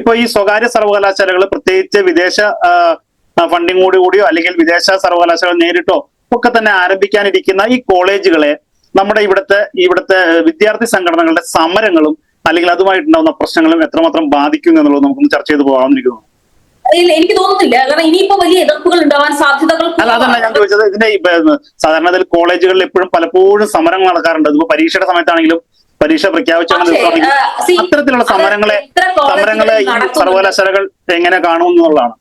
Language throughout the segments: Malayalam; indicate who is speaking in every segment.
Speaker 1: ഇപ്പൊ ഈ സ്വകാര്യ സർവകലാശാലകൾ പ്രത്യേകിച്ച് വിദേശ ഫണ്ടിങ് കൂടി കൂടിയോ അല്ലെങ്കിൽ വിദേശ സർവകലാശാല നേരിട്ടോ ഒക്കെ തന്നെ ആരംഭിക്കാനിരിക്കുന്ന ഈ കോളേജുകളെ നമ്മുടെ ഇവിടുത്തെ ഇവിടുത്തെ വിദ്യാർത്ഥി സംഘടനകളുടെ സമരങ്ങളും അല്ലെങ്കിൽ അതുമായിട്ടുണ്ടാവുന്ന പ്രശ്നങ്ങളും എത്രമാത്രം ബാധിക്കും എന്നുള്ളത് നമുക്കൊന്ന് ചർച്ച ചെയ്ത് പോകാമെന്നിരിക്കുന്നു
Speaker 2: എനിക്ക് തോന്നുന്നില്ല. കാരണം ഇനിയിപ്പോ വലിയ എതിർപ്പുകൾ ഉണ്ടാവാൻ സാധ്യതകൾ
Speaker 1: അല്ല അതല്ല ഞാൻ ചോദിച്ചത് ഇതിന്റെ സാധാരണ ഇതിൽ കോളേജുകളിൽ എപ്പോഴും പലപ്പോഴും സമരങ്ങൾ നടക്കാറുണ്ട്. ഇതിപ്പോ പരീക്ഷയുടെ സമയത്താണെങ്കിലും പരീക്ഷ പ്രഖ്യാപിച്ച
Speaker 2: പക്ഷേ, ആ, see,
Speaker 1: അത്തരത്തിലുള്ള സമരങ്ങളെ സമരങ്ങളെ ഈ? സർവകലാശാലകൾ എങ്ങനെ കാണുമെന്നുള്ളതാണ്.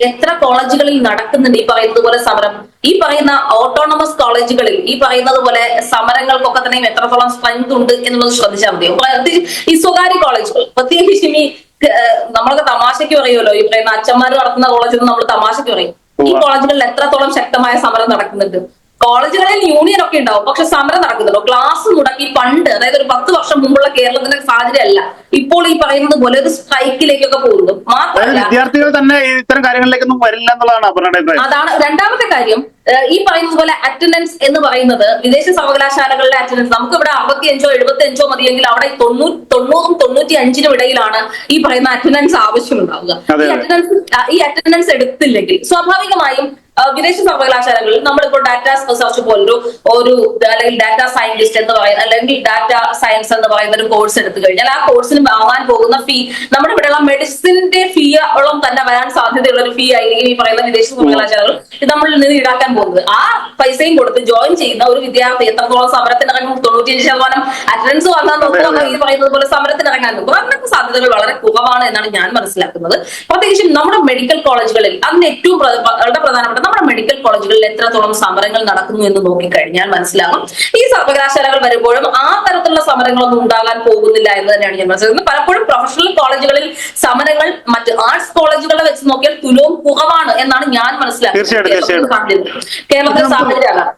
Speaker 2: എത്ര കോളേജുകളിൽ നടക്കുന്നുണ്ട് ഈ പറയുന്നത് പോലെ സമരം? ഈ പറയുന്ന ഓട്ടോണമസ് കോളേജുകളിൽ ഈ പറയുന്നത് പോലെ സമരങ്ങൾക്കൊക്കെ തന്നെയും എത്രത്തോളം സ്ട്രെങ്ത് ഉണ്ട് എന്നുള്ളത് ശ്രദ്ധിച്ചാൽ മതി. പ്രത്യേകിച്ച് ഈ സ്വകാര്യ കോളേജുകൾ പ്രത്യേകിച്ചും ഈ നമ്മളൊക്കെ തമാശയ്ക്ക് പറയുമല്ലോ ഈ പറയുന്ന അച്ഛന്മാർ നടത്തുന്ന കോളേജിൽ നമ്മൾ തമാശയ്ക്ക് പറയും. ഈ കോളേജുകളിൽ എത്രത്തോളം ശക്തമായ സമരം നടക്കുന്നുണ്ട്? കോളേജുകളിൽ യൂണിയൻ ഒക്കെ ഉണ്ടാവും. പക്ഷെ സമരം നടക്കുന്നുണ്ടോ? ക്ലാസ് മുടക്കി പണ്ട് അതായത് ഒരു പത്ത് വർഷം മുമ്പുള്ള കേരളത്തിന്റെ സാഹചര്യമല്ല. ഇപ്പോൾ ഈ പറയുന്നത് പോലെ ഒരു സ്ട്രൈക്കിലേക്കൊക്കെ പോകുന്നു. മാത്രമല്ല
Speaker 1: വിദ്യാർത്ഥികൾ തന്നെ ഇത്തരം കാര്യങ്ങളിലേക്കൊന്നും വരില്ല എന്നുള്ളതാണ്
Speaker 2: അതാണ് രണ്ടാമത്തെ കാര്യം. ഈ പറയുന്നത് പോലെ അറ്റൻഡൻസ് എന്ന് പറയുന്നത് വിദേശ സർവകലാശാലകളിലെ അറ്റൻഡൻസ് നമുക്ക് ഇവിടെ അറുപത്തി അഞ്ചോ എഴുപത്തി അഞ്ചോ മതിയെങ്കിൽ അവിടെ തൊണ്ണൂ തൊണ്ണൂറും തൊണ്ണൂറ്റി അഞ്ചിനും ഇടയിലാണ് ഈ പറയുന്ന അറ്റൻഡൻസ് ആവശ്യമുണ്ടാവുക ഈ. അറ്റൻഡൻസ് ഈ അറ്റൻഡൻസ് എടുത്തില്ലെങ്കിൽ സ്വാഭാവികമായും വിദേശ സർവകലാശാലകളിൽ നമ്മളിപ്പോൾ ഡാറ്റ റിസർച്ച് പോലൊരു ഒരു അല്ലെങ്കിൽ ഡാറ്റ സയന്റിസ്റ്റ് എന്ന് പറയുന്ന അല്ലെങ്കിൽ ഡാറ്റ സയൻസ് എന്ന് പറയുന്ന ഒരു കോഴ്സ് എടുത്തു കഴിഞ്ഞാൽ ആ കോഴ്സിന് വാങ്ങാൻ പോകുന്ന ഫീ നമ്മുടെ ഇവിടെയുള്ള മെഡിസിന്റെ ഫീ ഓളം തന്നെ വരാൻ സാധ്യതയുള്ള ഒരു ഫീ ആയിരിക്കും ഈ പറയുന്ന വിദേശ സർവകലാശാലകൾ ഇത് നമ്മളിൽ നിന്ന് ഈടാക്കാൻ പോകുന്നത്. ആ പൈസയും കൊടുത്ത് ജോയിൻ ചെയ്യുന്ന ഒരു വിദ്യാർത്ഥി എത്രത്തോളം സമരത്തിനിറങ്ങും തൊണ്ണൂറ്റിയഞ്ച് ശതമാനം അറ്റൻഡൻസ് വാങ്ങാൻ നോക്കുക ഈ പറയുന്നത് പോലെ സമരത്തിനിറങ്ങാൻ നോക്കും. നോക്കുക അങ്ങനത്തെ സാധ്യതകൾ വളരെ കുറവാണ് എന്നാണ് ഞാൻ മനസ്സിലാക്കുന്നത്. പ്രത്യേകിച്ചും നമ്മുടെ മെഡിക്കൽ കോളേജുകളിൽ അതിന് ഏറ്റവും വളരെ പ്രധാനപ്പെട്ട നമ്മുടെ മെഡിക്കൽ കോളേജുകളിൽ എത്രത്തോളം സമരങ്ങൾ നടക്കുന്നു എന്ന് നോക്കിക്കഴിഞ്ഞാൽ മനസ്സിലാകും. ഈ സർവകലാശാലകൾ വരുമ്പോഴും ആ തരത്തിലുള്ള സമരങ്ങളൊന്നും ഉണ്ടാകാൻ പോകുന്നില്ല എന്ന് തന്നെയാണ് ഞാൻ മനസ്സിലാക്കുന്നത്. പലപ്പോഴും പ്രൊഫഷണൽ കോളേജുകളിൽ സമരങ്ങൾ മറ്റ് ആർട്സ് കോളേജുകളെ വെച്ച് നോക്കിയാൽ തുലവും കുറവാണ് എന്നാണ് ഞാൻ മനസ്സിലാക്കുന്നത്. കേരളത്തിലെ സാഹചര്യം കേരളത്തിലെ സാഹചര്യം അതാണ്.